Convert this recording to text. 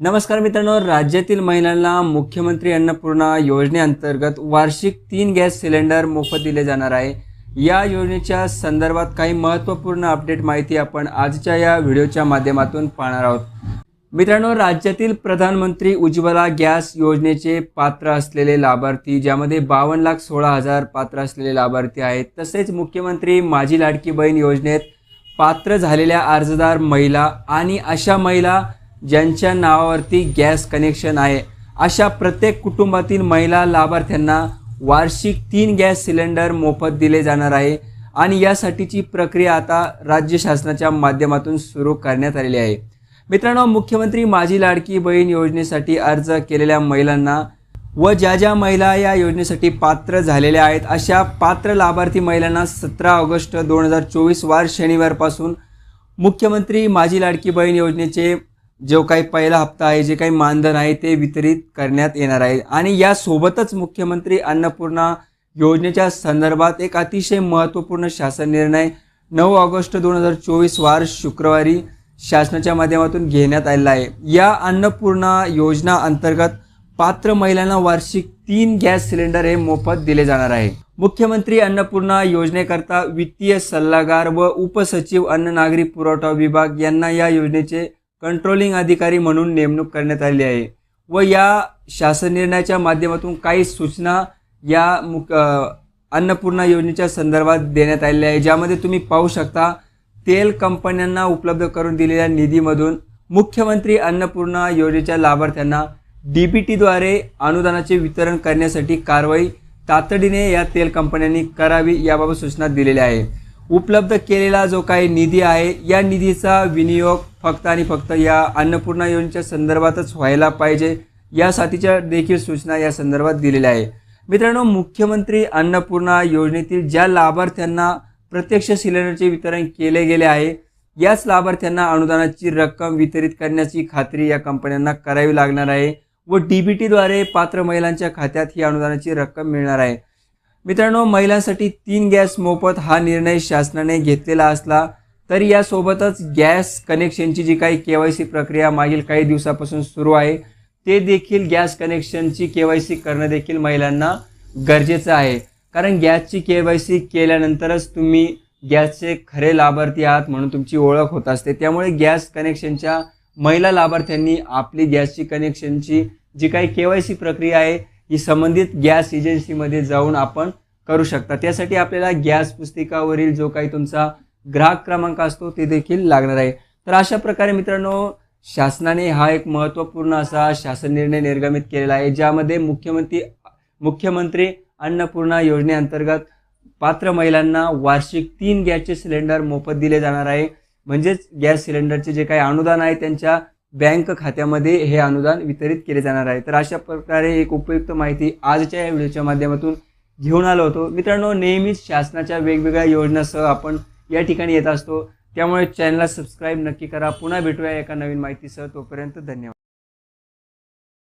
नमस्कार मित्रांनो राज्यातील महिलांना मुख्यमंत्री अन्नपूर्णा योजनेअंतर्गत वार्षिक तीन गॅस सिलेंडर मोफत दिले जाणार आहे. या योजनेच्या संदर्भात काही महत्त्वपूर्ण अपडेट माहिती आपण आजच्या या व्हिडिओच्या माध्यमातून पाहणार आहोत. मित्रांनो राज्यातील प्रधानमंत्री उज्ज्वला गॅस योजनेचे पात्र असलेले लाभार्थी ज्यामध्ये बावन्न लाख सोळा हजार पात्र असलेले लाभार्थी आहेत तसेच मुख्यमंत्री माझी लाडकी बहीण योजनेत पात्र झालेल्या अर्जदार महिला आणि अशा महिला ज्यांच्या नावावरती गॅस कनेक्शन आहे. अशा प्रत्येक कुटुंबातील महिला लाभार्थ्यांना वार्षिक तीन गॅस सिलेंडर मोफत दिले जाणार आहे आणि यासाठीची प्रक्रिया आता राज्य शासनाच्या माध्यमातून सुरू करण्यात आलेली आहे. मित्रांनो मुख्यमंत्री माझी लाडकी बहीण योजनेसाठी अर्ज केलेल्या महिलांना व ज्या ज्या महिला या योजनेसाठी पात्र झालेल्या आहेत अशा पात्र लाभार्थी महिलांना सतरा ऑगस्ट दोन हजार चोवीस वार शनिवारपासून मुख्यमंत्री माझी लाडकी बहीण योजनेचे जो काही पहिला हप्ता आहे जे काही मानधन आहे ते वितरित करण्यात येणार आहे. आणि यासोबतच मुख्यमंत्री अन्नपूर्णा योजनेच्या संदर्भात एक अतिशय महत्त्वपूर्ण शासन निर्णय नऊ ऑगस्ट दोन हजार चोवीस वार शुक्रवारी शासनाच्या माध्यमातून घेण्यात आलेला आहे. या अन्नपूर्णा योजना अंतर्गत पात्र महिलांना वार्षिक तीन गॅस सिलेंडर हे मोफत दिले जाणार आहे. मुख्यमंत्री अन्नपूर्णा योजनेकरता वित्तीय सल्लागार व उपसचिव अन्न नागरी पुरवठा विभाग यांना या योजनेचे कंट्रोलिंग अधिकारी म्हणून नेमणूक करण्यात आली आहे. व या शासन निर्णयाच्या माध्यमातून काही सूचना या मुक अन्नपूर्णा योजनेच्या संदर्भात देण्यात आलेल्या आहे ज्यामध्ये तुम्ही पाहू शकता तेल कंपन्यांना उपलब्ध करून दिलेल्या निधीमधून मुख्यमंत्री अन्नपूर्णा योजनेच्या लाभार्थ्यांना डी पी टीद्वारे अनुदानाचे वितरण करण्यासाठी कारवाई तातडीने या तेल कंपन्यांनी करावी याबाबत सूचना दिलेल्या आहे उपलब्ध केलेला जो काही निधी आहे या निधीचा विनियोग फक्त आणि फक्त या अन्नपूर्णा योजनेच्या संदर्भातच व्हायला पाहिजे यासाठीच्या देखील सूचना या संदर्भात दिलेल्या आहे मित्रांनो मुख्यमंत्री अन्नपूर्णा योजनेतील ज्या लाभार्थ्यांना प्रत्यक्ष सिलेंडरचे वितरण केले गेले आहे याच लाभार्थ्यांना अनुदानाची रक्कम वितरित करण्याची खात्री या कंपन्यांना करावी लागणार आहे व डी बी टीद्वारे पात्र महिलांच्या खात्यात ही अनुदानाची रक्कम मिळणार आहे. मित्रांनो महिलांसाठी तीन गॅस मोफत हा निर्णय शासनाने घेतलेला असला तरी यासोबतच गॅस कनेक्शनची जी काही के वाय सी प्रक्रिया मागील काही दिवसापासून सुरू आहे ते देखील गॅस कनेक्शनची के वाय सी करणं देखील महिलांना गरजेचं आहे. कारण गॅसची के वाय सी केल्यानंतरच तुम्ही गॅसचे खरे लाभार्थी आहात म्हणून तुमची ओळख होत असते. त्यामुळे गॅस कनेक्शनच्या महिला लाभार्थ्यांनी आपली गॅसची कनेक्शनची जी काही के वाय सी प्रक्रिया आहे ही संबंधित गॅस एजन्सीमध्ये जाऊन आपण करू शकता. त्यासाठी आपल्याला गॅस पुस्तिकावरील जो काही तुमचा ग्राहक क्रमांक असतो ते देखील लागणार आहे. तर अशा प्रकारे मित्रांनो शासनाने हा एक महत्त्वपूर्ण असा शासन निर्णय निर्गमित केलेला आहे ज्यामध्ये मुख्यमंत्री मुख्यमंत्री अन्नपूर्णा योजनेअंतर्गत पात्र महिलांना वार्षिक तीन गॅसचे सिलेंडर मोफत दिले जाणार आहे. म्हणजेच गॅस सिलेंडरचे जे काही अनुदान आहे त्यांच्या बँक खात्यामध्ये हे अनुदान वितरित केले जाणार आहे. तर अशा प्रकारे एक उपयुक्त माहिती आजच्या या व्हिडिओच्या माध्यमातून घेऊन आलो होतो. मित्रांनो नेहमीच शासनाच्या वेगवेगळ्या योजनासह आपण या ठिकाणी येत असतो. त्यामुळे चॅनलला सबस्क्राईब नक्की करा. पुन्हा भेटूया एका नवीन माहितीसह. तोपर्यंत धन्यवाद.